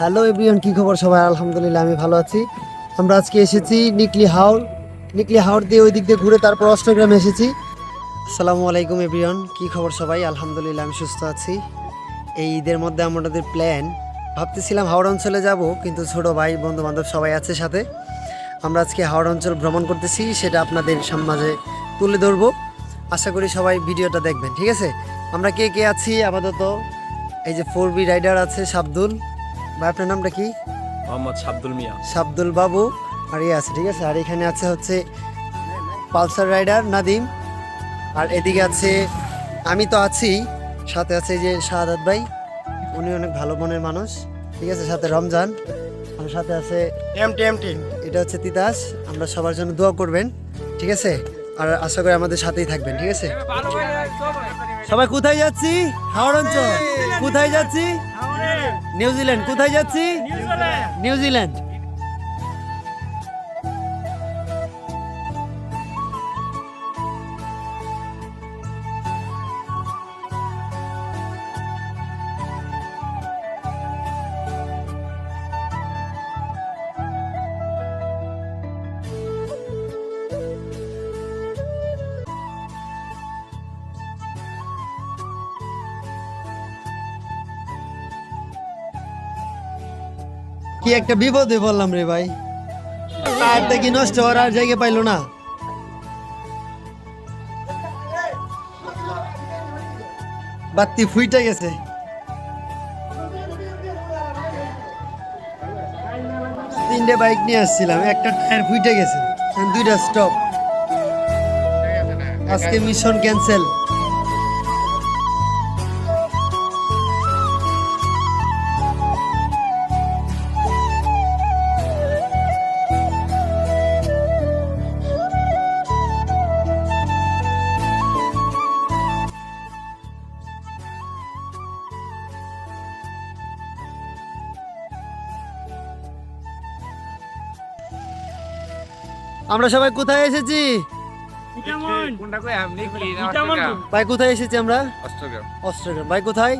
Hello everyone কি খবর সবাই? আলহামদুলিল্লাহ, আমি ভালো আছি। আমরা আজকে এসেছি নিকলি হাওর নিকলি হাওড় দিয়ে ওই দিক দিয়ে ঘুরে তারপর অষ্টগ্রামে এসেছি। আসসালামু আলাইকুম এভরিওয়ান কি খবর সবাই? আলহামদুলিল্লাহ, আমি সুস্থ আছি। এই ঈদের মধ্যে আমাদের প্ল্যান ভাবতেছিলাম হাওড়া অঞ্চলে যাব, কিন্তু ছোট ভাই বন্ধু বান্ধব সবাই আছে সাথে। আমরা আজকে হাওড়া অঞ্চল ভ্রমণ করতেছি, সেটা আপনাদের সামনে তুলে ধরবো। আশা করি সবাই ভিডিওটা দেখবেন, ঠিক আছে? আমরা কে কে আছি? আপাতত এই যে ফোর বি রাইডার আছে শাবদুল ভাই আপনার নামটা কি? মোহাম্মদ শাব্দুল মিয়া। শাবদুল বাবু। আর ইয়ে আছে ঠিক আছে? আর এখানে আছে হচ্ছে পালসার রাইডার নাদিম। আর এদিকে আছে আমি তো আছি। সাথে আছে যে শাহাদাত ভাই। উনি অনেক ভালো মনের মানুষ ঠিক আছে? সাথে রমজান। আর সাথে আছে এমটি এমটি। এটা হচ্ছে তিতাস। আমরা সবার জন্য দোয়া করবেন ঠিক আছে? আর আশা করি আমাদের সাথেই থাকবেন ঠিক আছে? সবাই কোথায় যাচ্ছি? হাওড় অঞ্চল। কোথায় যাচ্ছি? নিউজিল্যান্ড। কোথায় যাচ্ছি? নিউজিল্যান্ড। কি একটা বিপদে বললাম রে ভাই। টায়ারটা কি নষ্ট হওয়ার আর জায়গা পাইলো না? বাতি ফুইটা গেছে। তিনটে বাইক নিয়ে আসছিলাম, একটা টায়ার ফুইটে গেছে, দুইটা স্টপ আজকে মিশন ক্যান্সেল আমরা সবাই কোথায় এসেছি? কোনটা কই? আপনি কি? ভাই কোথায় এসেছি আমরা? অষ্টগ্রাম। ভাই কোথায়?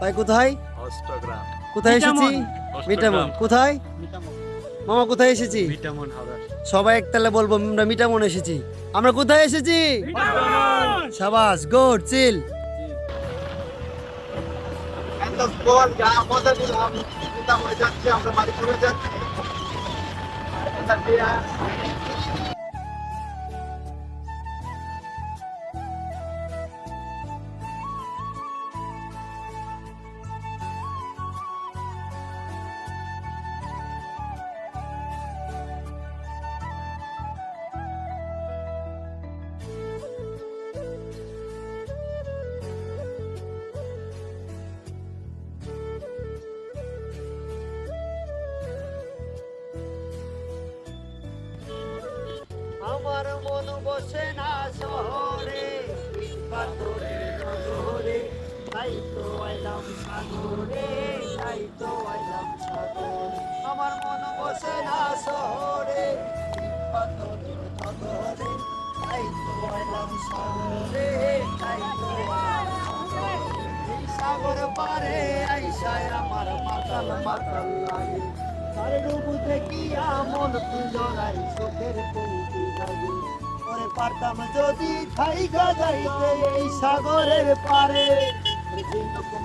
ভাই কোথায়? কোথায় এসেছি? মিটামন কোথায়? মামা কোথায় এসেছি? সবাই একতালে বলব আমরা মিটামন এসেছি। আমরা কোথায় এসেছি? সাবাস গুড চিল। আমার Tapi. মন বসে না শহরে। নগরে তাই তো আইলাম সাগরে, তাই তো আইলাম সাগরে। আমার মন বসে না শহরে পাথরের নগরে তাই তো আইলাম সাগরে, তাই তো সাগরে। পারে আইসায় আমার মাতাল মাতাল লাগে। তার রূপ দেখিয়া মন তুলরাই চোখের লাগে ওরে পারতাম যদি খাইগা যাইতে এই সাগরের পারে।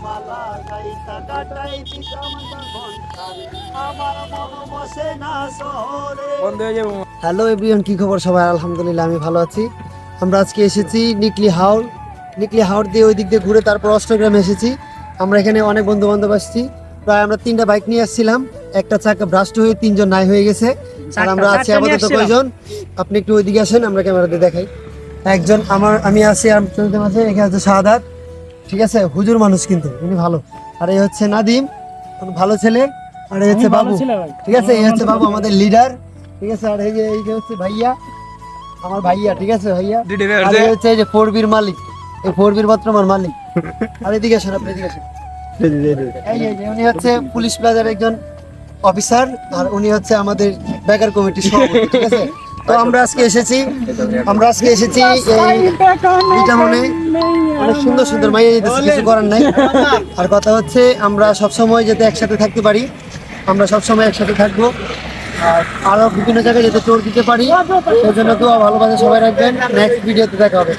মালা গাইতা কাটাই দিতাম আমার মন বসে না শহরে। বন্ধ হয়ে যাব। হ্যালো এভরিওয়ান কি খবর সবাই আলহামদুলিল্লাহ আমি ভালো আছি। আমরা আজকে এসেছি নিকলি হাওড় নিকলি হাওড় দিয়ে ওই দিক দিয়ে ঘুরে তারপর অষ্টগ্রামে এসেছি। আমরা এখানে অনেক বন্ধু বান্ধব আসছি। প্রায় আমরা তিনটা বাইক নিয়ে আসছিলাম। একটা চাকা ব্রাস্ট হয়ে তিনজন নাই হয়ে গেছে। আর আমরা আছি আপাতত কয়জন? আপনি একটু ওইদিকে আসেন আমরা ক্যামেরাতে দেখাই। একজন আমার আমি আছি আর চলতে মাঝে এখানে আছে শাহাদাত। ঠিক আছে? হুজুর মানুষ কিন্তু উনি ভালো। আর এই হচ্ছে নাদিম ভালো ছেলে। আর এই হচ্ছে বাবু। ঠিক আছে? এই হচ্ছে বাবু আমাদের লিডার ঠিক আছে? আর এই যে এই যে হচ্ছে ভাইয়া। আমার ভাইয়া ঠিক আছে ভাইয়া? আর এই হচ্ছে এই যে ফোর বির মালিক। এই ফোর বির মাত্র আমার মালিক। আর এদিকে আসেন আপনি এদিকে আসেন। এই যে উনি হচ্ছে পুলিশ প্লাজার একজন অফিসার আর উনি হচ্ছে আমাদের বেকার কমিটির সভাপতি, ঠিক আছে? তো আমরা আজকে এসেছি, আমরা আজকে এসেছি এই বিটামনে অনেক সুন্দর সুন্দর মাইয়া নিতেছি কিছু করার নাই। আর কথা হচ্ছে, আমরা সব সময় যাতে একসাথে থাকতে পারি, আমরা সব সময় একসাথে থাকব। আর আরও বিভিন্ন জায়গায় যাতে টোর দিতে পারি, সেই জন্য তো ভালোবাসা সবাই রাখবেন। নেক্সট ভিডিওতে দেখা হবে।